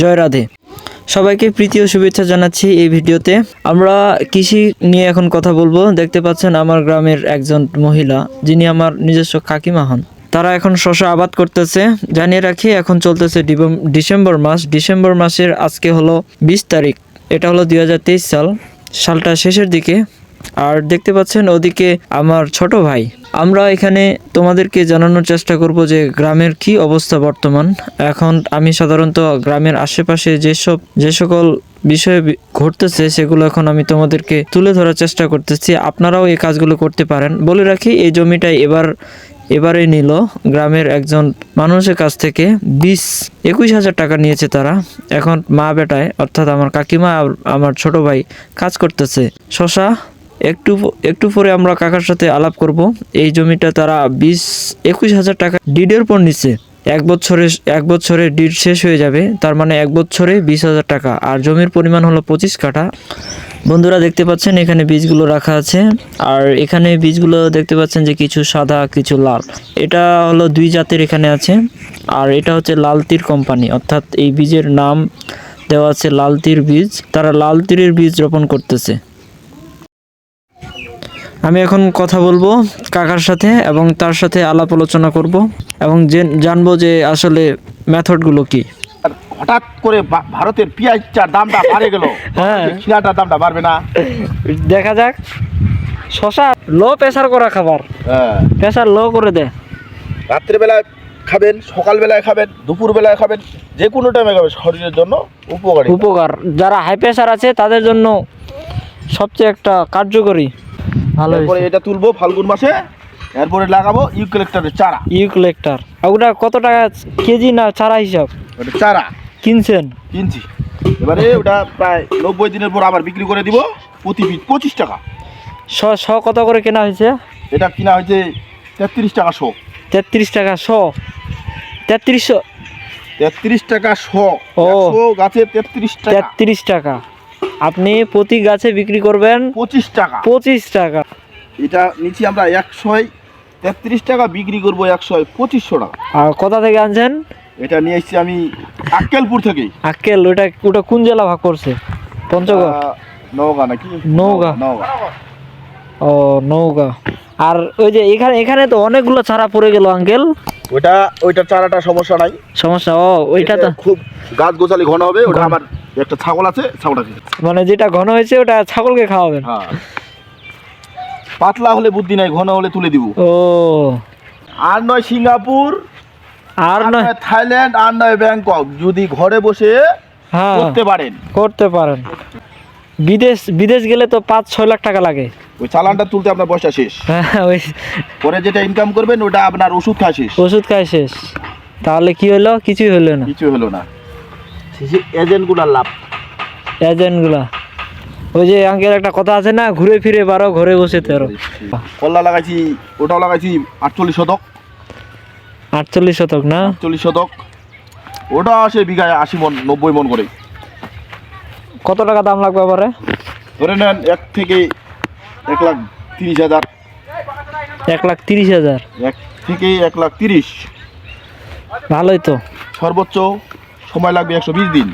জয় রাধে। সবাইকে প্রীতি ও শুভেচ্ছা জানাচ্ছি এই ভিডিওতে। আমরা কৃষি নিয়ে এখন কথা বলব। দেখতে পাচ্ছেন আমার গ্রামের একজন মহিলা, যিনি আমার নিজস্ব কাকিমা হন। তারা এখন শশা আবাদ করতেছে। জানিয়ে রাখি, এখন চলতেছে ডিসেম্বর মাস। ডিসেম্বর মাসের আজকে হলো বিশ তারিখ। এটা হলো দুই হাজার তেইশ সাল। সালটা শেষের দিকে। আর দেখতে পাচ্ছেন ওদিকে আমার ছোট ভাই। আমরা এখানে তোমাদেরকে জানানোর চেষ্টা করব যে গ্রামের কি অবস্থা বর্তমান। এখন আমি সাধারণত গ্রামের আশেপাশে যেসব, যে সকল বিষয়ে ঘটতেছে সেগুলো এখন আমি তোমাদেরকে তুলে ধরার চেষ্টা করতেছি। আপনারাও এই কাজগুলো করতে পারেন। বলে রাখি, এই জমিটাই এবার, এবারে নিল গ্রামের একজন মানুষের কাছ থেকে। বিশ, একুশ হাজার টাকা নিয়েছে তারা। এখন মা বেটায়, অর্থাৎ আমার কাকিমা আর আমার ছোট ভাই কাজ করতেছে। শশা একটু একটু পরে আমরা কাকার সাথে আলাপ করব। এই জমিটা তারা বিশ একুশ হাজার টাকা ডিডের পর নিচ্ছে। এক বছরে এক বছরে ডিড শেষ হয়ে যাবে। তার মানে এক বছরে বিশ হাজার টাকা। আর জমির পরিমাণ হলো পঁচিশ কাঠা। বন্ধুরা দেখতে পাচ্ছেন এখানে বীজগুলো রাখা আছে। আর এখানে বীজগুলো দেখতে পাচ্ছেন যে কিছু সাদা, কিছু লাল। এটা হলো দুই জাতের এখানে আছে। আর এটা হচ্ছে লালতির কোম্পানি। অর্থাৎ এই বীজের নাম দেওয়া আছে লালতির বীজ। তারা লাল তীরের বীজ রোপণ করতেছে। আমি এখন কথা বলব কাকার সাথে এবং তার সাথে আলাপ আলোচনা করব এবং জেন- জানব যে আসলে মেথডগুলো কি। হঠাৎ করে ভারতের পেঁয়াজটার দামটা বাড়ে গেল। হ্যাঁ। খিরাটার দামটা বাড়বে না। দেখা যাক। শশা লো প্রেসার করা খাবার। হ্যাঁ। প্রেসার লো করে দে। রাত্রেবেলায় খাবেন সকালবেলায় খাবেন দুপুরবেলায় খাবেন যে কোনো টাইমে খাবেন শরীরের জন্য উপকারী। উপকার। যারা হাই প্রেসার আছে তাদের জন্য সবচেয়ে একটা কার্যকরী। ভালো এরপরে এটা তুলবো ফাল্গুন মাসে এরপরে লাগাবো ইউক্যালিপ্টাসের চারা। ইউক্লেক্টার ওটা কত টাকা কেজি না চারা হিসাব? ওটা চারা। কিনছেন? কিনছি। এবারে ওটা প্রায় নব্বই দিনের পর আবার বিক্রি করে দিব প্রতি পিস পঁচিশ টাকা। শ শ কত করে কেনা হয়েছে? এটা কিনা হয়েছে তেত্রিশ টাকা শো। তেত্রিশ টাকা শ। তেত্রিশশো তেত্রিশ টাকা শো। ও। গাছে তেত্রিশ টাকা। তেত্রিশ টাকা। আপনি প্রতি গাছে বিক্রি করবেন পঁচিশ টাকা। পঁচিশ টাকা। এটা নিচ্ছি আমরা একশোয় তেত্রিশ টাকা বিক্রি করব একশোয় পঁচিশশো টাকা। আর কোথা থেকে আনছেন? এটা নিয়ে এসেছি আমি আক্কেলপুর থেকে আক্কেল ওটা ওটা কোন জেলা ভাগ করছে? পঞ্চগড়? নওগাঁ নাকি? নওগাঁ। নওগাঁ। ও নৌকা আর ওই যে এখানে এখানে তো অনেকগুলো চারা পড়ে গেল আঙ্কেল। ওইটা ওইটা চারাটা সমস্যা নাই। সমস্যা ও ওইটা তো খুব গাছ গোছালি ঘন হবে ওটা আমার একটা ছাগল আছে ছাগলটাকে মানে যেটা ঘন হয়েছে ওটা ছাগলকে খাওয়াবেন? হ্যাঁ। পাতলা হলে বুদ্ধি নাই ঘন হলে তুলে দিব। ও। আর নয় সিঙ্গাপুর আর নয় থাইল্যান্ড আর নয় ব্যাংকক। যদি ঘরে বসে হ্যাঁ। করতে পারেন। করতে পারেন। বিদেশ বিদেশ গেলে তো পাঁচ ছয় লাখ টাকা লাগে। ওই চালানটা তুলতে আপনার পয়সা শেষ। হ্যাঁ পরে যেটা ইনকাম করবেন ওটা আপনার ওষুধ খাওয়া শেষ। ওষুধ খাই শেষ। তাহলে কি হলো? কিছুই হলো না। কিছু হলো না। এজেন্টগুলোর লাভ। এজেন্টগুলা। ওই যে আঙ্কেল একটা কথা আছে না ঘুরে ফিরে বারো ঘরে বসে তেরো। কল্লা লাগাইছি ওটাও লাগাইছি আটচল্লিশ শতক। আটচল্লিশ শতক না? আটচল্লিশ শতক। ওটা আসে বিঘায় আশি মন নব্বই মন করে। কত টাকা দাম লাগবে আবারে ধরে নেন এক থেকে এক লাখ তিরিশ হাজার। এক লাখ তিরিশ হাজার। এক থেকে এক লাখ তিরিশ। ভালোই তো। সর্বোচ্চ সময় লাগবে একশো বিশ দিন।